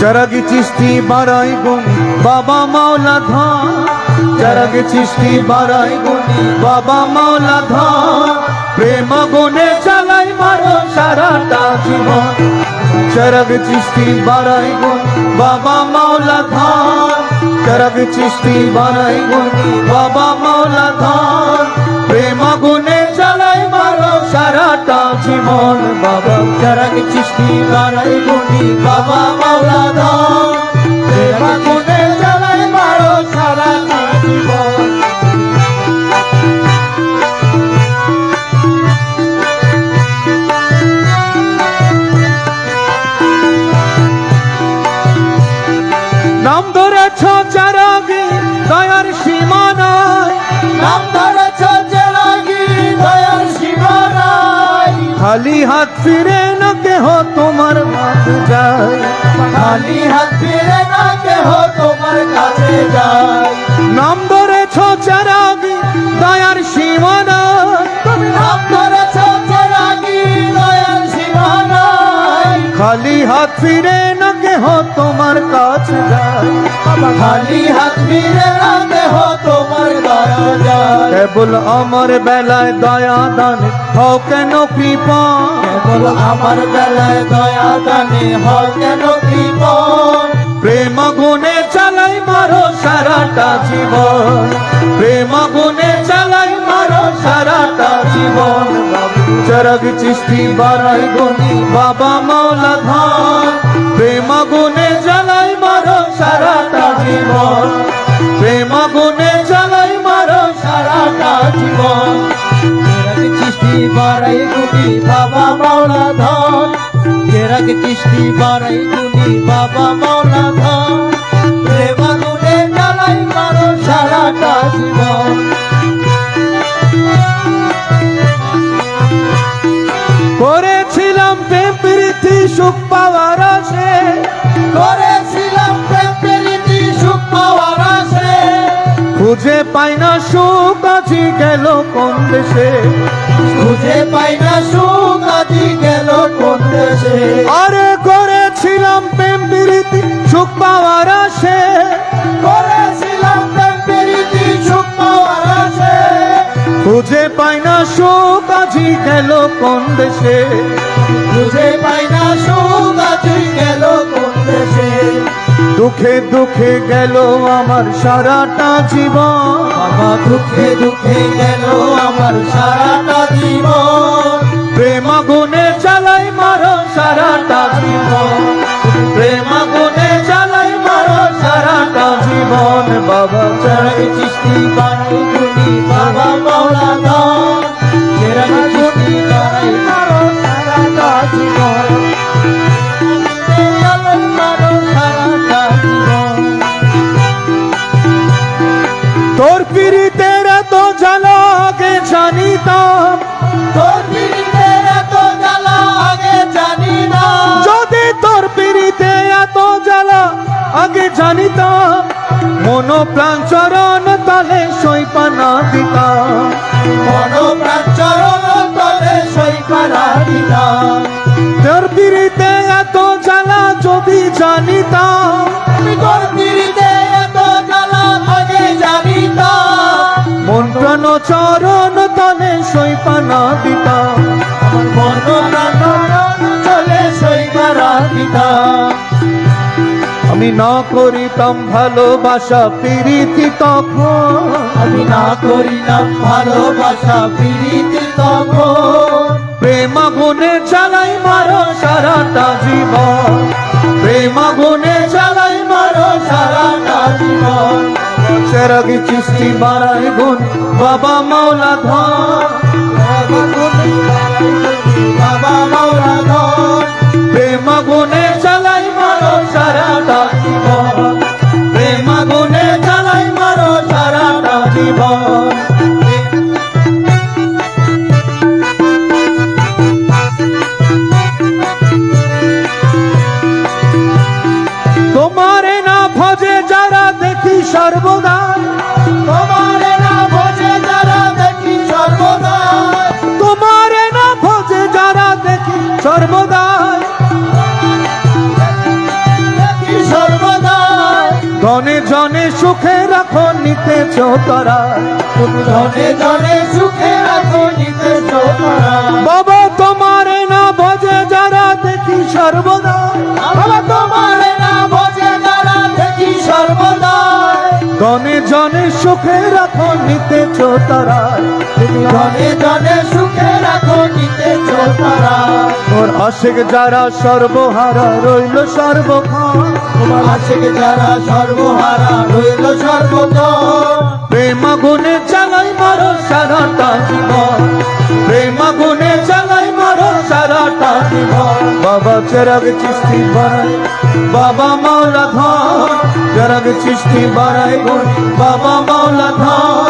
চরগ sixty বারাই গুনি বাবা মাওলা ধান। চরগ চিষ্টি বারাই গুনি বাবা মাওলা ধান। প্রেম গুনে চালাই মারো সারাটা জীবন। চরগ চিষ্টি বারাই গুনি বাবা মাওলা ধান। চরগ চিষ্টি বারাই গুনি বাবা মাওলা ধান। প্রেম গুনে চালাই মারো সারাটা জীবন চরগ চিষ্টি বারাই গুনি বাবা মাওলা ধান গুনে চালাই মারো সারাটা জীবন। নাম ধরেছ চারাগি দয়ার সীমানায়। নাম খালি হাত ফিরে না কেহ তোমার মাঝ যায়। খালি হাত ফিরে না কেহ তোমার কাছে যায়। নাম ধরেছ চারাগি, দয়ার সীমানায় তুমি নাম ধরেছ লাগি দয়ার সীমানায় খালি হাত ফিরে না কেহ তোমার কাছে যায়। খালি হাত ফিরে না কেহ কেবল আমার বেলায় দয়া দান হও কেন কৃপা? কেবল আমার বেলায় দয়া দানে হয় কেন কৃপণ প্রেম গুণে চালাই মারো সারাটা জীবন। প্রেম গুণে চালাই মারো সারাটা জীবন। চরগ চিষ্টি বারাই গুনি বাবা মাওলা ধান। প্রেম গুণে চালাই মারো সারাটা জীবন। প্রেম গুনে বাড়াই গুনি বাবা মাওলা ধন কেরাক চিষ্টি বাড়াই গুনি বাবা মাওলা ধন প্রেমা গুনে জ্বালাই মারো সারাটা জীবন। করেছিলাম প্রেম প্রীতি সুখ পাওয়ার আছে করেছিলাম প্রেম প্রীতি সুখ পাওয়ার আশে। খুঁজে পাই না সুখ আজি গেল কোন দেশে? খুঁজে পাই না সুখ আজি গেল কোন দেশে আরে করেছিলাম প্রেম প্রীতি সুখ পাওয়ার আসে করেছিলাম প্রেম প্রীতি সুখ পাওয়ার আশে। খুঁজে পাই না সুখ আজি গেল কোন দেশে খুঁজে পাই না সুখ আজি গেল কোন দেশে দুঃখে দুঃখে গেল আমার সারাটা জীবন। দুঃখে দুঃখে গেল আমার সারাটা জীবন বাবা চরক চিষ্টি বাড়াই গুনি বাবা মাওলা চিষ্টি মারো তোর এত জ্বালা আগে জানিতাম। তোর পিড়িতে এত জ্বালা আগে জানি যদি তোর পিড়িতে এত জ্বালা আগে জানিতাম। মন প্রাণ চরণ তালে সইপানা দিতাম মন প্রাণ চরণ তলে সইকারা দিতাম তোর পিড়িতে এত জ্বালা যদি জানিতাম আমি তোর পিড়িতে এত জ্বালা আগে জানিতাম। মন প্রাণ চরণ তালে সইপানা দিতাম আমি না করিতাম ভালোবাসা প্রীতি তখন। আমি না করিলাম ভালোবাসা প্রীতি তখন। প্রেম গুনে চালাই মারো সারাটা জীবন। প্রেম গুনে চালাই মারো সারাটা জীবন। চেরাগি চিষ্টি বারাই গুণ বাবা মাওলা ধন। সর্বদা। তোমার না ভোজে যারা দেখি সর্বদা। তোমারে না ভজে যারা দেখি সর্বদা। জনে জনে সুখে রাখো নিতেছ তারা। তুমি ধনে ধনে সুখে রাখো নিতে চোখরা বাবা সুখে রাখো নিতেছ তারা। তুমি ধনে ধনে সুখে রাখো, নিতে চোখরা ওর আশেক যারা সর্বহারা, রইল সর্বক্ষণ। তোমার আশেক যারা সর্বহারা, রইল সর্বদন প্রেম গুণে চালাই মারো সারাটা জীবন। প্রেম গুণে চালাই মারো সারাটা জীবন। বাবা চেরাগ চিস্তি বাবা মাওলা ধন। চেরাগ চিস্তি বাড়াই বাবা মাওলা ধন